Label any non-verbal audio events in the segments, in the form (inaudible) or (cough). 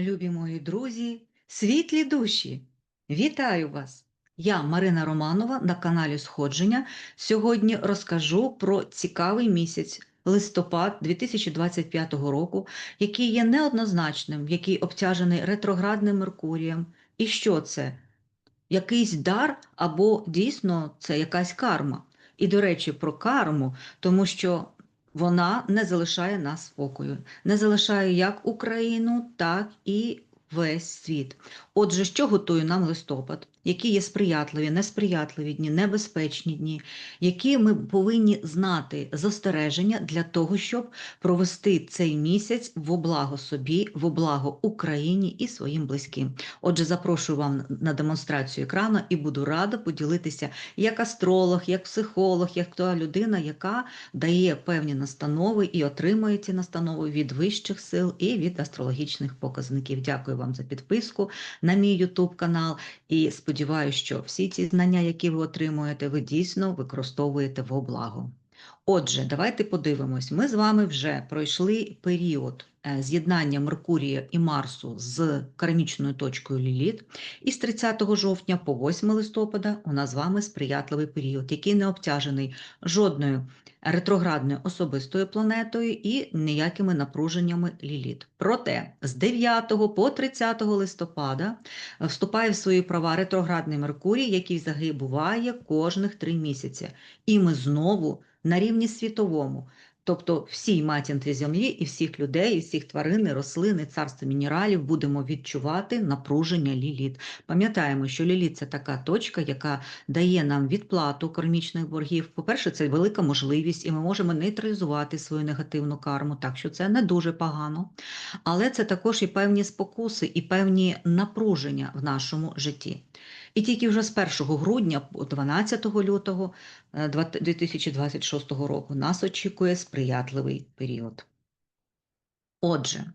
Любі мої друзі, світлі душі! Вітаю вас! Я Марина Романова на каналі Сходження. Сьогодні розкажу про цікавий місяць листопад 2025 року, який є неоднозначним, який обтяжений ретроградним Меркурієм. І що це? Якийсь дар або дійсно це якась карма. І, до речі, про карму, тому що вона не залишає нас спокою, не залишає як Україну, так і весь світ. Отже, що готує нам листопад? Які є сприятливі, несприятливі дні, небезпечні дні, які ми повинні знати застереження для того, щоб провести цей місяць в облаго собі, в облаго Україні і своїм близьким. Отже, запрошую вам на демонстрацію екрану і буду рада поділитися як астролог, як психолог, як та людина, яка дає певні настанови і отримує ці настанови від вищих сил і від астрологічних показників. Дякую вам за підписку на мій YouTube канал і сподіваюся, що всі ці знання, які ви отримуєте, ви дійсно використовуєте во благо. Отже, давайте подивимось. Ми з вами вже пройшли період е, з'єднання Меркурія і Марсу з кармічною точкою Ліліт. І з 30 жовтня по 8 листопада у нас з вами сприятливий період, який не обтяжений жодною ретроградною особистою планетою і ніякими напруженнями Ліліт. Проте з 9 по 30 листопада вступає в свої права ретроградний Меркурій, який взагалі буває кожних три місяці. І ми знову на рівні світовому. Тобто всій матінці землі і всіх людей, і всіх тварин, і рослин, і царства мінералів будемо відчувати напруження ліліт. Пам'ятаємо, що ліліт це така точка, яка дає нам відплату кармічних боргів. По-перше, це велика можливість, і ми можемо нейтралізувати свою негативну карму, так що це не дуже погано. Але це також і певні спокуси, і певні напруження в нашому житті. І тільки вже з 1 грудня, 12 лютого 2026 е, року, нас очікує сприятливий період. Отже,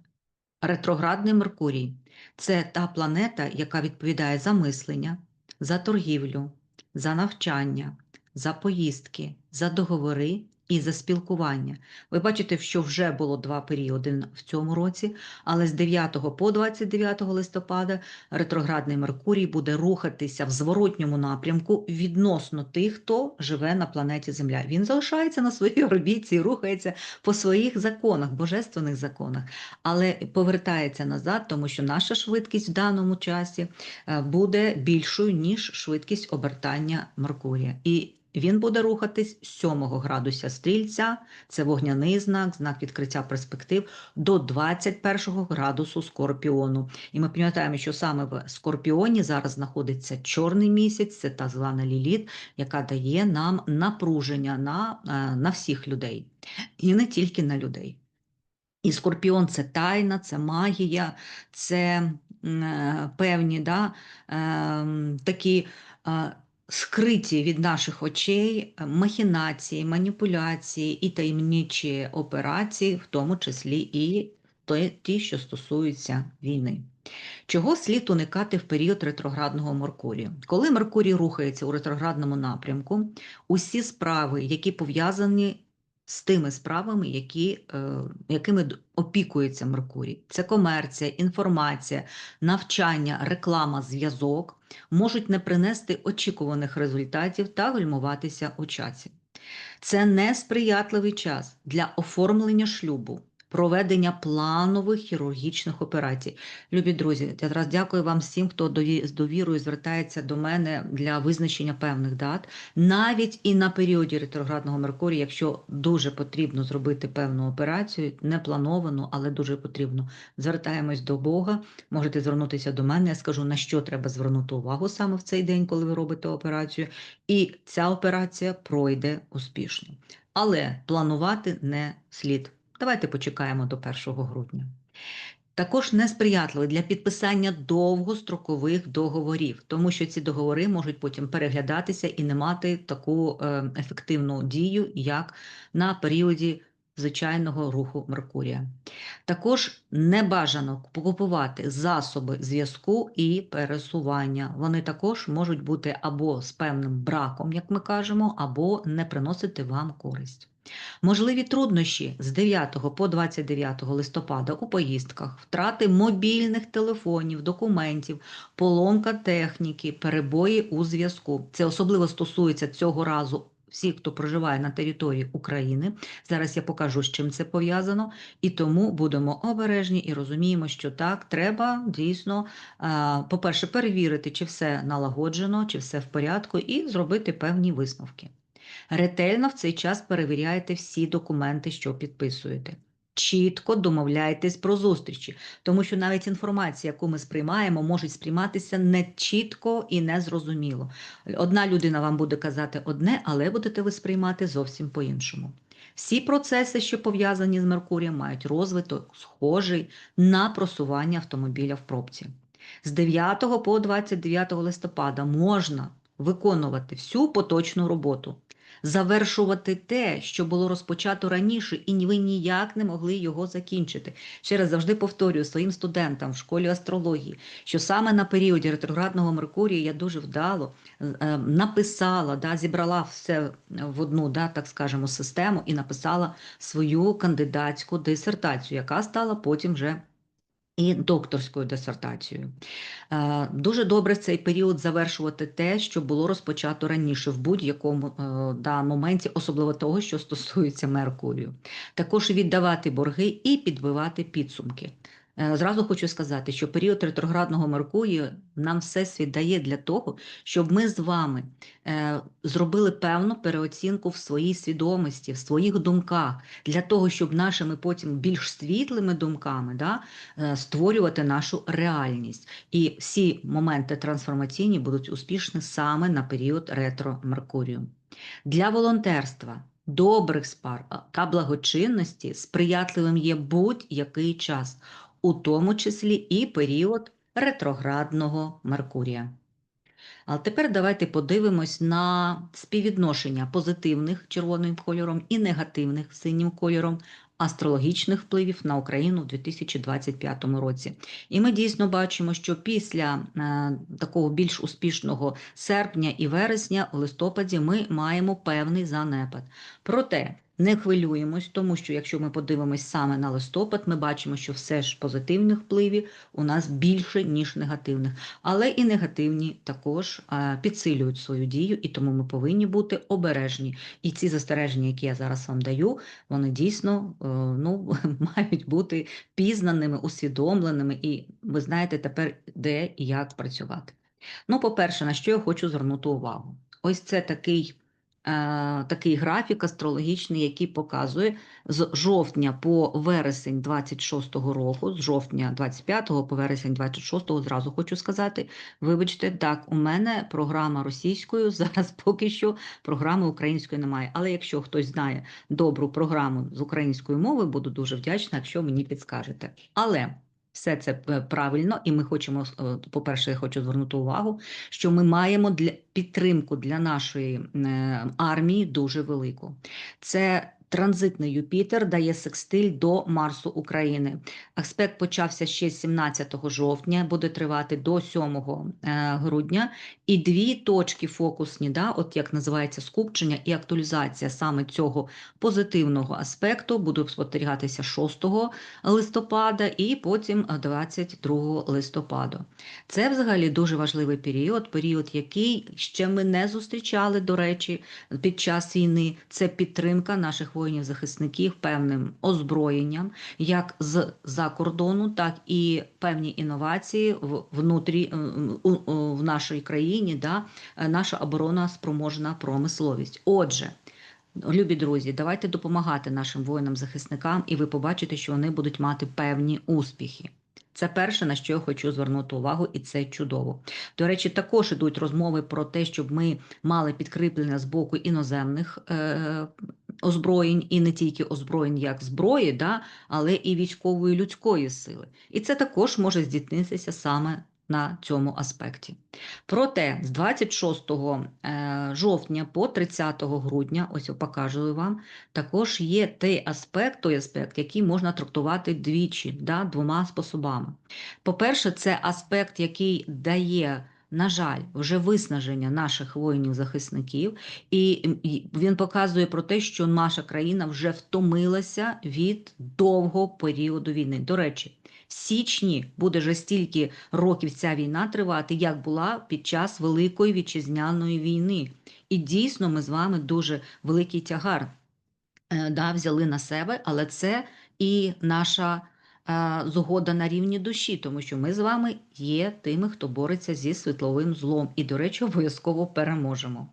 ретроградний Меркурій це та планета, яка відповідає за мислення, за торгівлю, за навчання, за поїздки, за договори і за спілкування. Ви бачите, що вже було два періоди в цьому році, але з 9 по 29 листопада ретроградний Меркурій буде рухатися в зворотньому напрямку відносно тих, хто живе на планеті Земля. Він залишається на своїй орбіті рухається по своїх законах, божественних законах, але повертається назад, тому що наша швидкість в даному часі е, буде більшою, ніж швидкість обертання Меркурія. І він буде рухатись 7 градуса стрільця, це вогняний знак, знак відкриття перспектив, до 21 градусу скорпіону. І ми пам'ятаємо, що саме в скорпіоні зараз знаходиться чорний місяць, це та звана ліліт, яка дає нам напруження на, е, на всіх людей, і не тільки на людей. І скорпіон це тайна, це магія, це е, певні да, е, такі. Е, скриті від наших очей е, махінації, маніпуляції і таємничі операції, в тому числі і ті, що стосуються війни. Чого слід уникати в період ретроградного Меркурію? Коли Меркурій рухається у ретроградному напрямку, усі справи, які пов'язані з тими справами, які, е, якими опікується Меркурій. Це комерція, інформація, навчання, реклама, зв'язок можуть не принести очікуваних результатів та гальмуватися у часі. Це несприятливий час для оформлення шлюбу проведення планових хірургічних операцій. Любі друзі, я зараз дякую вам всім, хто з довірою звертається до мене для визначення певних дат, навіть і на періоді ретроградного Меркурія, якщо дуже потрібно зробити певну операцію, не плановану, але дуже потрібно. Звертаємось до Бога, можете звернутися до мене. Я скажу, на що треба звернути увагу саме в цей день, коли ви робите операцію, і ця операція пройде успішно. Але планувати не слід. Давайте почекаємо до 1 грудня. Також несприятливий для підписання довгострокових договорів, тому що ці договори можуть потім переглядатися і не мати таку е, ефективну дію, як на періоді звичайного руху Меркурія. Також не бажано купувати засоби зв'язку і пересування. Вони також можуть бути або з певним браком, як ми кажемо, або не приносити вам користь. Можливі труднощі з 9 по 29 листопада у поїздках, втрати мобільних телефонів, документів, поломка техніки, перебої у зв'язку. Це особливо стосується цього разу всіх, хто проживає на території України. Зараз я покажу, з чим це пов'язано, і тому будемо обережні і розуміємо, що так, треба дійсно, е, по-перше, перевірити, чи все налагоджено, чи все в порядку, і зробити певні висновки. Ретельно в цей час перевіряйте всі документи, що підписуєте. Чітко домовляйтесь про зустрічі, тому що навіть інформація, яку ми сприймаємо, може сприйматися не чітко і незрозуміло. Одна людина вам буде казати одне, але будете ви сприймати зовсім по-іншому. Всі процеси, що пов'язані з Меркурієм, мають розвиток, схожий на просування автомобіля в пробці. З 9 по 29 листопада можна виконувати всю поточну роботу завершувати те, що було розпочато раніше, і ви ніяк не могли його закінчити. Ще раз завжди повторюю своїм студентам в школі астрології, що саме на періоді ретроградного Меркурія я дуже вдало е, написала, да, зібрала все в одну, да, так скажемо, систему і написала свою кандидатську дисертацію, яка стала потім вже і докторською дисертацією. Е, дуже добре в цей період завершувати те, що було розпочато раніше в будь-якому е, да, моменті, особливо того, що стосується Меркурію. Також віддавати борги і підбивати підсумки. Е, зразу хочу сказати, що період ретроградного Меркурію нам всесвіт дає для того, щоб ми з вами е, зробили певну переоцінку в своїй свідомості, в своїх думках, для того, щоб нашими потім більш світлими думками да, е, створювати нашу реальність. І всі моменти трансформаційні будуть успішні саме на період ретро Меркурію. Для волонтерства. Добрих спар та благочинності сприятливим є будь-який час у тому числі і період ретроградного Меркурія. А тепер давайте подивимось на співвідношення позитивних червоним кольором і негативних синім кольором астрологічних впливів на Україну у 2025 році. І ми дійсно бачимо, що після е, такого більш успішного серпня і вересня, в листопаді, ми маємо певний занепад. Проте не хвилюємось, тому що якщо ми подивимось саме на листопад, ми бачимо, що все ж позитивних впливів у нас більше, ніж негативних. Але і негативні також підсилюють свою дію, і тому ми повинні бути обережні. І ці застереження, які я зараз вам даю, вони дійсно е, ну, (laughs) мають бути пізнаними, усвідомленими, і ви знаєте тепер, де і як працювати. Ну, по-перше, на що я хочу звернути увагу? Ось це такий. Е, такий графік астрологічний, який показує з жовтня по вересень 26-го року, з жовтня 25-го по вересень 26-го, зразу хочу сказати. Вибачте, так, у мене програма російською, (laughs) зараз поки що програми української немає. Але якщо хтось знає добру програму з української мови, буду дуже вдячна, якщо мені підскажете. Але все це е, правильно, і ми хочемо, е, по-перше, я хочу звернути увагу, що ми маємо для підтримку для нашої е, армії дуже велику. Це Транзитний Юпітер дає секстиль до Марсу України. Аспект почався ще 17 жовтня, буде тривати до 7 е, грудня. І дві точки фокусні, да, от як називається скупчення і актуалізація саме цього позитивного аспекту, будуть спостерігатися 6 листопада і потім 22 листопада. Це взагалі дуже важливий період, період, який ще ми не зустрічали, до речі, під час війни. Це підтримка наших воїнів-захисників певним озброєнням, як з-за кордону, так і певні інновації в внутрі в нашій країні, да, наша оборона спроможна промисловість. Отже. Любі друзі, давайте допомагати нашим воїнам-захисникам, і ви побачите, що вони будуть мати певні успіхи. Це перше, на що я хочу звернути увагу, і це чудово. До речі, також ідуть розмови про те, щоб ми мали підкріплення з боку іноземних е, озброєнь, і не тільки озброєнь як зброї, да, але і військової людської сили. І це також може здійснитися саме на цьому аспекті. Проте з 26 е, жовтня по 30 грудня, ось я покажу вам, також є той аспект, той аспект, який можна трактувати двічі, да, двома способами. По-перше, це аспект, який дає на жаль, вже виснаження наших воїнів-захисників, і, він показує про те, що наша країна вже втомилася від довгого періоду війни. До речі, в січні буде вже стільки років ця війна тривати, як була під час Великої вітчизняної війни. І дійсно, ми з вами дуже великий тягар е, да, взяли на себе, але це і наша згода на рівні душі, тому що ми з вами є тими, хто бореться зі світловим злом, і, до речі, обов'язково переможемо.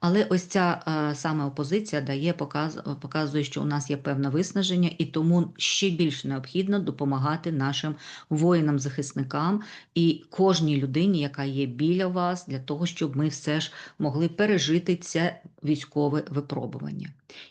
Але ось ця е, саме опозиція дає показ, показує, що у нас є певне виснаження, і тому ще більш необхідно допомагати нашим воїнам-захисникам і кожній людині, яка є біля вас, для того, щоб ми все ж могли пережити це військове випробування.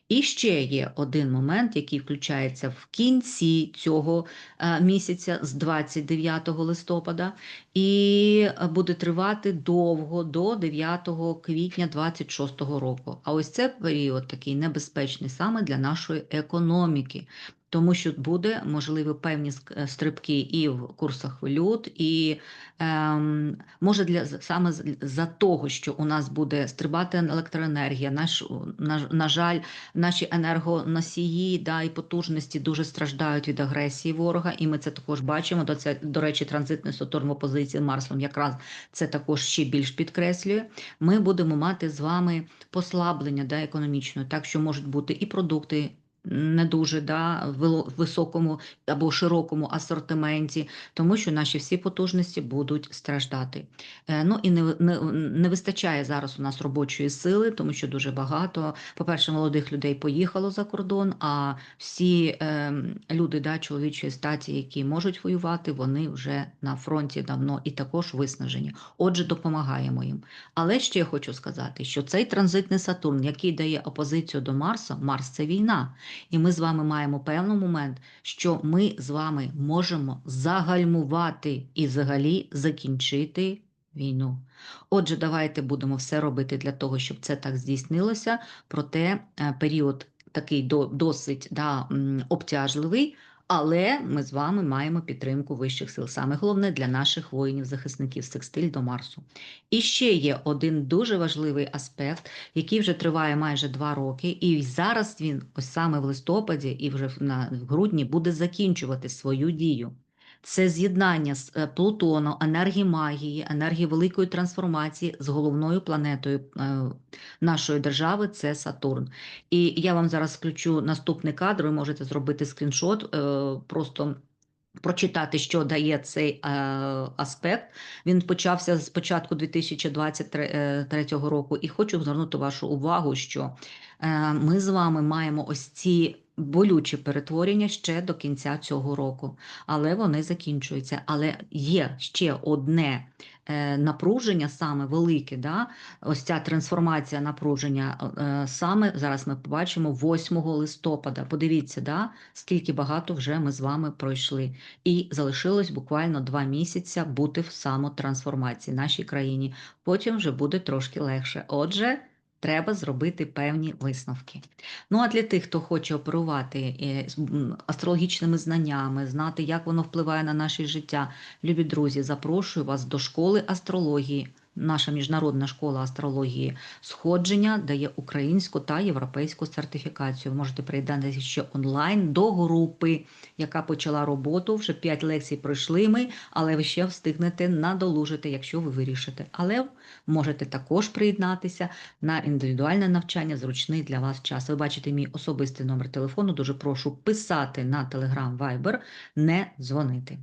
І ще є один момент, який включається в кінці цього е, місяця з 29 листопада, і буде тривати довго до 9 квітня 26 року. А ось це період такий небезпечний саме для нашої економіки. Тому що буде можливі певні стрибки і в курсах валют, і ем, може для саме за того, що у нас буде стрибати електроенергія, наш на, на жаль, наші енергоносії да, і потужності дуже страждають від агресії ворога, і ми це також бачимо. До це до речі, транзитний Сатурн в опозиції Марсом якраз це також ще більш підкреслює. Ми будемо мати з вами послаблення да, економічне, так що можуть бути і продукти. Не дуже да, високому або широкому асортименті, тому що наші всі потужності будуть страждати. Е, Ну і не, не, не вистачає зараз у нас робочої сили, тому що дуже багато, по-перше, молодих людей поїхало за кордон, а всі е, люди да, чоловічої статі, які можуть воювати, вони вже на фронті давно і також виснажені. Отже, допомагаємо їм. Але ще я хочу сказати, що цей транзитний Сатурн, який дає опозицію до Марса, Марс це війна. І ми з вами маємо певний момент, що ми з вами можемо загальмувати і взагалі закінчити війну. Отже, давайте будемо все робити для того, щоб це так здійснилося. Проте е, період такий до, досить да, обтяжливий. Але ми з вами маємо підтримку вищих сил. Саме головне для наших воїнів-захисників секстиль до Марсу. І ще є один дуже важливий аспект, який вже триває майже два роки, і зараз він, ось саме в листопаді і вже в- грудні, буде закінчувати свою дію. Це з'єднання з е, Плутону, енергії магії, енергії великої трансформації з головною планетою е, нашої держави це Сатурн. І я вам зараз включу наступний кадр. Ви можете зробити скріншот, е, просто прочитати, що дає цей аспект. Він почався з початку 2023 року, і хочу звернути вашу увагу, що ми з вами маємо ось ці болючі перетворення ще до кінця цього року, але вони закінчуються. Але є ще одне е, напруження, саме велике, да? ось ця трансформація напруження, е, саме зараз ми побачимо 8 листопада. Подивіться, да? скільки багато вже ми з вами пройшли. І залишилось буквально два місяці бути в самотрансформації нашій країні. Потім вже буде трошки легше. Отже, треба зробити певні висновки. Ну а для тих, хто хоче оперувати е, астрологічними знаннями, знати, як воно впливає на наше життя, любі друзі, запрошую вас до школи астрології. Наша міжнародна школа астрології сходження дає українську та європейську сертифікацію. Ви можете приєднатися ще онлайн до групи, яка почала роботу. Вже 5 лекцій пройшли ми, але ви ще встигнете надолужити, якщо ви вирішите. Але можете також приєднатися на індивідуальне навчання, зручний для вас час. Ви бачите мій особистий номер телефону. Дуже прошу писати на Telegram Viber, не дзвонити.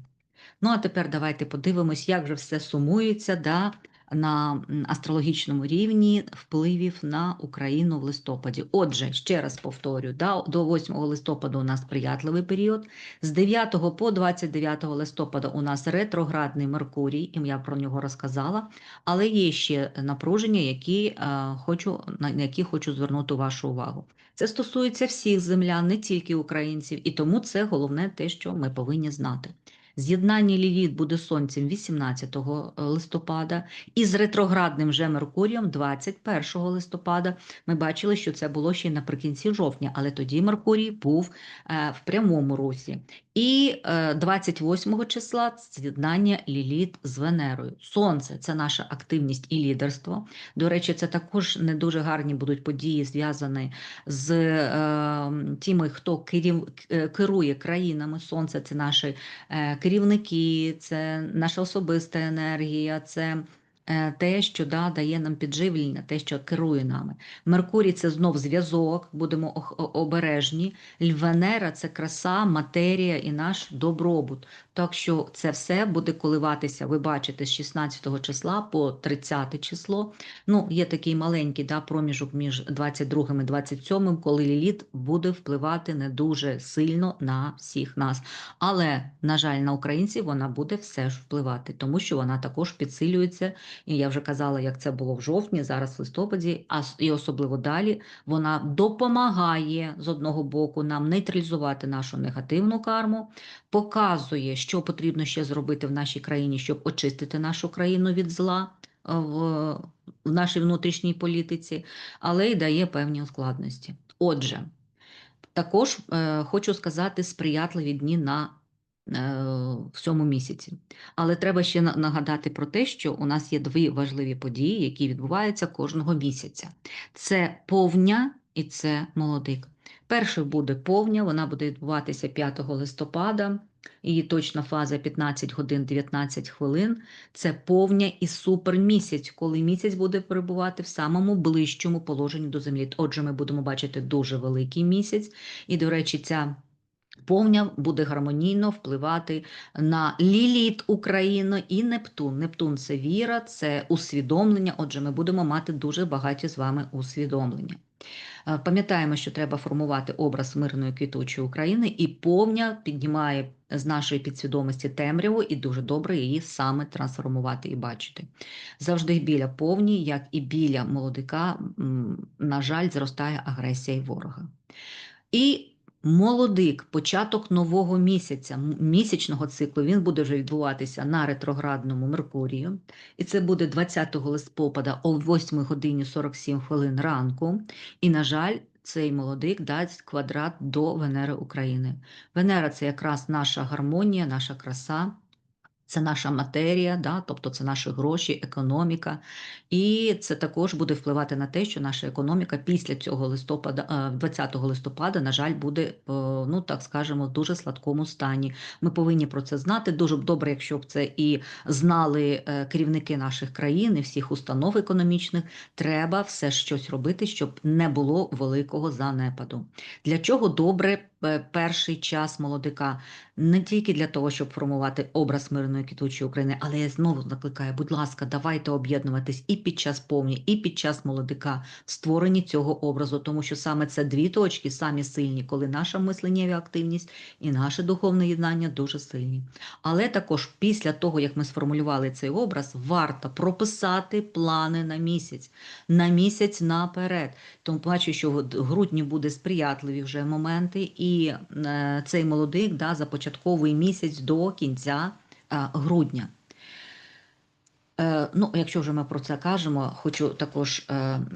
Ну а тепер давайте подивимось, як же все сумується да, на астрологічному рівні впливів на Україну в листопаді. Отже, ще раз повторю, да, до 8 листопада у нас сприятливий період. З 9 по 29 листопада у нас ретроградний Меркурій, і я про нього розказала. Але є ще напруження, які, е, хочу, на які хочу звернути вашу увагу. Це стосується всіх землян, не тільки українців, і тому це головне те, що ми повинні знати. З'єднання Ліліт буде сонцем 18 листопада і з ретроградним же Меркурієм 21 листопада. Ми бачили, що це було ще наприкінці жовтня, але тоді Меркурій був е, в прямому русі. І е, 28 числа з'єднання Ліліт з Венерою. Сонце це наша активність і лідерство. До речі, це також не дуже гарні будуть події, зв'язані з е, тими, хто керів, е, керує країнами. Сонце це наші е, керівники, це наша особиста енергія, це е, те, що да, дає нам підживлення, те, що керує нами. Меркурій це знов зв'язок, будемо обережні. Венера це краса, матерія і наш добробут. Так що це все буде коливатися, ви бачите, з 16 числа по 30 число. Ну, є такий маленький да, проміжок між 22 і 27, коли ліліт буде впливати не дуже сильно на всіх нас. Але, на жаль, на українців вона буде все ж впливати, тому що вона також підсилюється. І я вже казала, як це було в жовтні, зараз в листопаді, а і особливо далі вона допомагає з одного боку нам нейтралізувати нашу негативну карму, показує, що потрібно ще зробити в нашій країні, щоб очистити нашу країну від зла е, в, нашій внутрішній політиці, але й дає певні складності. Отже, також е, хочу сказати сприятливі дні на в цьому місяці. Але треба ще нагадати про те, що у нас є дві важливі події, які відбуваються кожного місяця. Це повня і це молодик. Перший буде повня, вона буде відбуватися 5 листопада. Її точна фаза 15 годин 19 хвилин. Це повня і супермісяць, коли місяць буде перебувати в самому ближчому положенні до землі. Отже, ми будемо бачити дуже великий місяць, і, до речі, ця повня буде гармонійно впливати на Ліліт Україну і Нептун. Нептун це віра, це усвідомлення. Отже, ми будемо мати дуже багаті з вами усвідомлення. Е, Пам'ятаємо, що треба формувати образ мирної квітучої України, і повня піднімає з нашої підсвідомості темряву, і дуже добре її саме трансформувати і бачити. Завжди біля повні, як і біля молодика, на жаль, зростає агресія й ворога. І молодик, початок нового місяця, місячного циклу, він буде вже відбуватися на ретроградному Меркурію. І це буде 20 листопада о 8 годині 47 хвилин ранку. І, на жаль, цей молодик дасть квадрат до Венери України. Венера це якраз наша гармонія, наша краса. Це наша матерія, да, тобто це наші гроші, економіка, і це також буде впливати на те, що наша економіка після цього листопада, е, 20 листопада, на жаль, буде, е, ну так скажемо, в дуже сладкому стані. Ми повинні про це знати. Дуже добре, якщо б це і знали е, керівники наших країн і всіх установ економічних. Треба все щось робити, щоб не було великого занепаду. Для чого добре е, перший час молодика? Не тільки для того, щоб формувати образ мирної квітучої України, але я знову закликаю, будь ласка, давайте об'єднуватись і під час повні, і під час молодика в створенні цього образу, тому що саме це дві точки самі сильні, коли наша мисленнєва активність і наше духовне єднання дуже сильні. Але також після того, як ми сформулювали цей образ, варто прописати плани на місяць, на місяць наперед. Тому бачу, що в грудні буде сприятливі вже моменти, і е, цей молодик да, започатковий місяць до кінця е, грудня. Е, ну, якщо вже ми про це кажемо, хочу також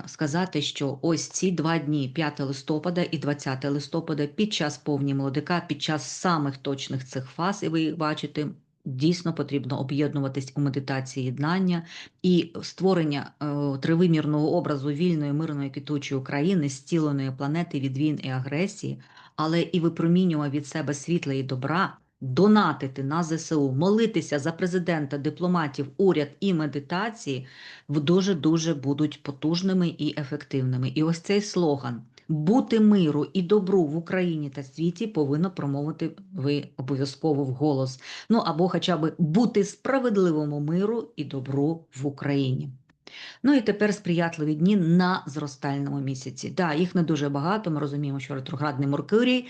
сказати, що ось ці два дні, 5 листопада і 20 листопада, під час повні молодика, під час самих точних цих фаз, і ви їх бачите, дійсно потрібно об'єднуватись у медитації єднання і створення тривимірного образу вільної, мирної, квітучої України, зціленої планети від війн і агресії, але і випромінювання від себе світла і добра, донатити на ЗСУ, молитися за президента, дипломатів, уряд і медитації в дуже-дуже будуть потужними і ефективними. І ось цей слоган бути миру і добру в Україні та світі повинно промовити ви обов'язково вголос. Ну або хоча б бути справедливому миру і добру в Україні. Ну і тепер сприятливі дні на зростальному місяці. Так, їх не дуже багато. Ми розуміємо, що ретроградний Меркурій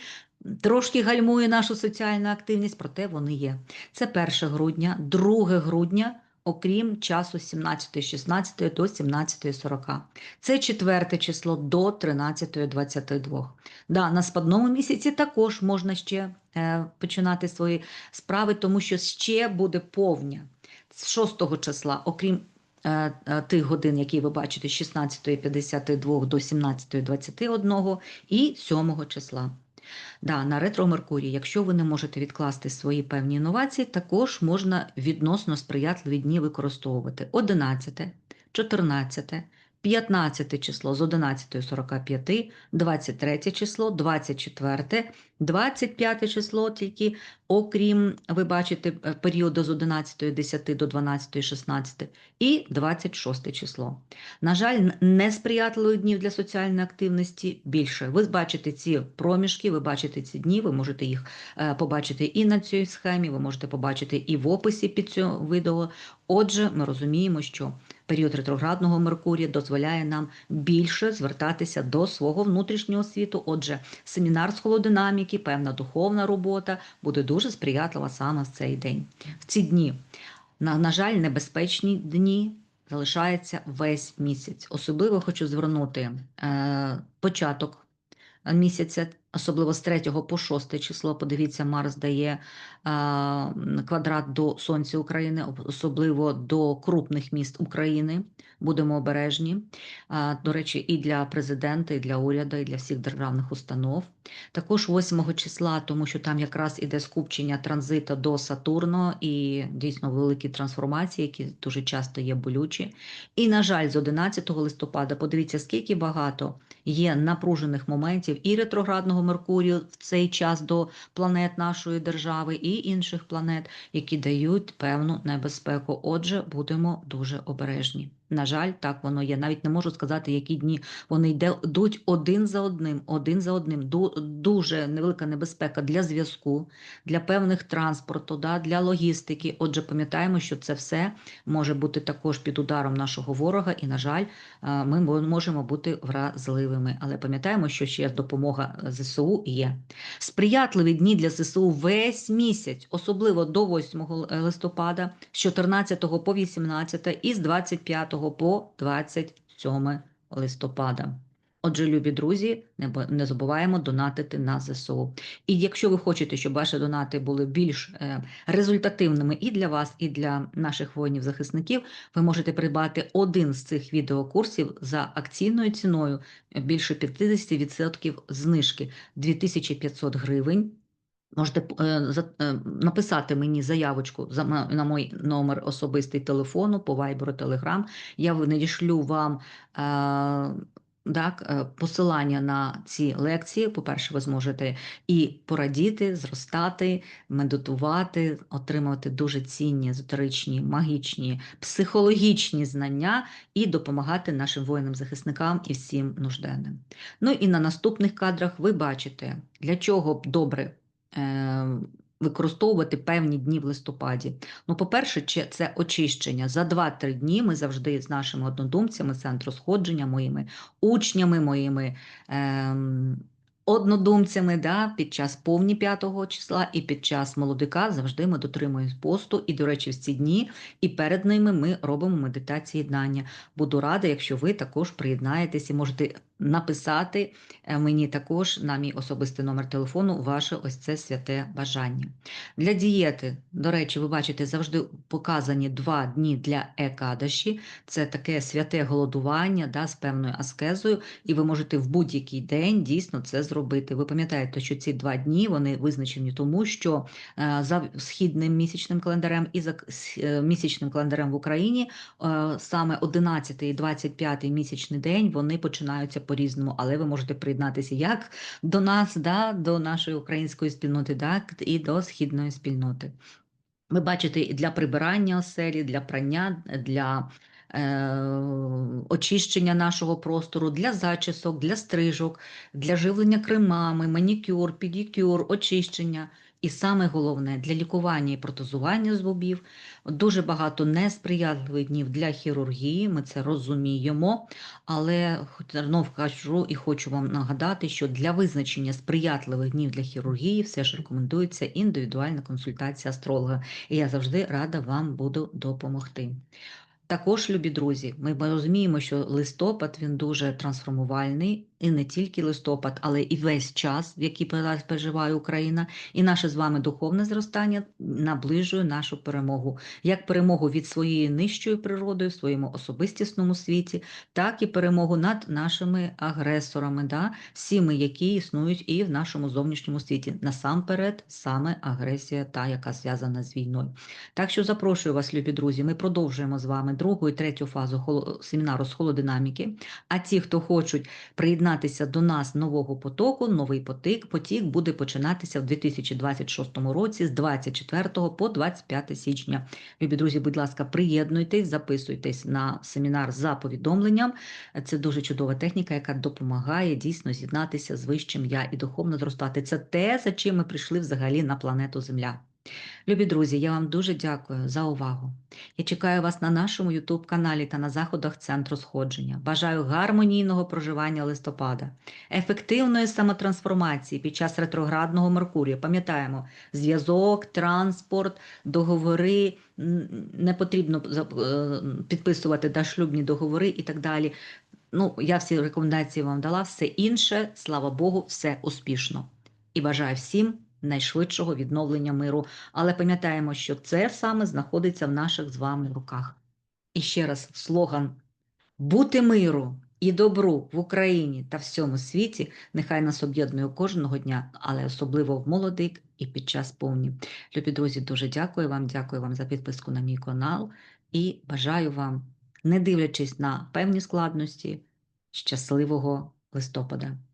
трошки гальмує нашу соціальну активність, проте вони є. Це 1 грудня, 2 грудня окрім часу з 17.16 до 17.40. Це четверте число до 13.22. Да, на спадному місяці також можна ще е, починати свої справи, тому що ще буде повня. З 6 числа, окрім тих годин, які ви бачите, з 16.52 до 17.21 і 7 числа. Да, на ретро Меркурій, якщо ви не можете відкласти свої певні інновації, також можна відносно сприятливі дні використовувати 11, 14, 15 число з 11.45, 23 число, 24, 25 число тільки, окрім, ви бачите, е, періоду з 11.10 до 12.16 і 26 число. На жаль, несприятливих днів для соціальної активності більше. Ви бачите ці проміжки, ви бачите ці дні, ви можете їх е, побачити і на цій схемі, ви можете побачити і в описі під цього відео. Отже, ми розуміємо, що період ретроградного Меркурія дозволяє нам більше звертатися до свого внутрішнього світу. Отже, семінар з холодинаміки, певна духовна робота буде дуже сприятлива саме в цей день. В ці дні, на, на жаль, небезпечні дні залишається весь місяць. Особливо хочу звернути е, початок місяця, особливо з 3 по 6 число. Подивіться, Марс дає квадрат до Сонця України, особливо до крупних міст України. Будемо обережні. До речі, і для президента, і для уряду, і для всіх державних установ. Також 8 числа, тому що там якраз іде скупчення транзиту до Сатурну і дійсно великі трансформації, які дуже часто є болючі. І, на жаль, з 11 листопада, подивіться, скільки багато є напружених моментів і ретроградного Меркурію в цей час до планет нашої держави, і інших планет, які дають певну небезпеку. Отже, будемо дуже обережні. На жаль, так воно є. Навіть не можу сказати, які дні вони йдуть один за одним, один за одним. Ду- Дуже невелика небезпека для зв'язку, для певних транспорту, да, для логістики. Отже, пам'ятаємо, що це все може бути також під ударом нашого ворога, і, на жаль, е, ми можемо бути вразливими. Але пам'ятаємо, що ще допомога ЗСУ є. Сприятливі дні для ЗСУ весь місяць, особливо до 8 листопада, з 14 по 18 і з 25 по 27 листопада. Отже, любі друзі, не забуваємо донатити на ЗСУ. І якщо ви хочете, щоб ваші донати були більш е, результативними і для вас, і для наших воїнів-захисників, ви можете придбати один з цих відеокурсів за акційною ціною більше 50% знижки 2500 гривень. Можете е, е, написати мені заявочку на мій номер особистий телефону по Viber, Telegram. Я надішлю вам е, так, е, посилання на ці лекції. По-перше, ви зможете і порадіти, зростати, медитувати, отримувати дуже цінні, езотеричні, магічні, психологічні знання і допомагати нашим воїнам-захисникам і всім нужденним. Ну і на наступних кадрах ви бачите, для чого добре е, використовувати певні дні в листопаді. Ну, по-перше, це очищення. За 2-3 дні ми завжди з нашими однодумцями, центру сходження, моїми учнями, моїми ем, однодумцями, да, під час повні 5 числа і під час молодика завжди ми дотримуємось посту. І, до речі, в ці дні і перед ними ми робимо медитації єднання. Буду рада, якщо ви також приєднаєтесь і можете написати е, мені також на мій особистий номер телефону ваше ось це святе бажання. Для дієти, до речі, ви бачите, завжди показані два дні для екадаші. Це таке святе голодування да, з певною аскезою, і ви можете в будь-який день дійсно це зробити. Ви пам'ятаєте, що ці два дні вони визначені тому, що е, за східним місячним календарем і за е, місячним календарем в Україні саме 11 і 25 місячний день вони починаються по-різному, але ви можете приєднатися як до нас, да, до нашої української спільноти, так і до східної спільноти. Ви бачите, для прибирання оселі, для прання, для е, очищення нашого простору, для зачісок, для стрижок, для живлення кремами, манікюр, педикюр, очищення. І саме головне для лікування і протезування зубів дуже багато несприятливих днів для хірургії. Ми це розуміємо. Але знов кажу і хочу вам нагадати, що для визначення сприятливих днів для хірургії все ж рекомендується індивідуальна консультація астролога. І я завжди рада вам буду допомогти. Також, любі друзі, ми розуміємо, що листопад він дуже трансформувальний, і не тільки листопад, але і весь час, в який переживає Україна, і наше з вами духовне зростання наближує нашу перемогу, як перемогу від своєї нижчої природою в своєму особистісному світі, так і перемогу над нашими агресорами, да? всіми, які існують і в нашому зовнішньому світі. Насамперед, саме агресія, та, яка зв'язана з війною. Так що запрошую вас, любі друзі, ми продовжуємо з вами другу і третю фазу семінару з холодинаміки. А ті, хто хочуть приєднатися до нас нового потоку, новий потік, потік буде починатися в 2026 році з 24 по 25 січня. Любі друзі, будь ласка, приєднуйтесь, записуйтесь на семінар за повідомленням. Це дуже чудова техніка, яка допомагає дійсно з'єднатися з вищим я і духовно зростати. Це те, за чим ми прийшли взагалі на планету Земля. Любі друзі, я вам дуже дякую за увагу. Я чекаю вас на нашому youtube каналі та на заходах центру сходження. Бажаю гармонійного проживання листопада, ефективної самотрансформації під час ретроградного Меркурія. Пам'ятаємо, зв'язок, транспорт, договори, не потрібно е, підписувати да, шлюбні договори і так далі. Ну, Я всі рекомендації вам дала, все інше, слава Богу, все успішно. І бажаю всім найшвидшого відновлення миру. Але пам'ятаємо, що це саме знаходиться в наших з вами руках. І ще раз слоган бути миру і добру в Україні та всьому світі нехай нас об'єднує кожного дня, але особливо в молодик і під час повні. Любі друзі, дуже дякую вам, дякую вам за підписку на мій канал і бажаю вам, не дивлячись на певні складності, щасливого листопада.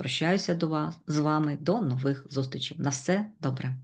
Прощаюся до вас з вами до нових зустрічей. На все добре.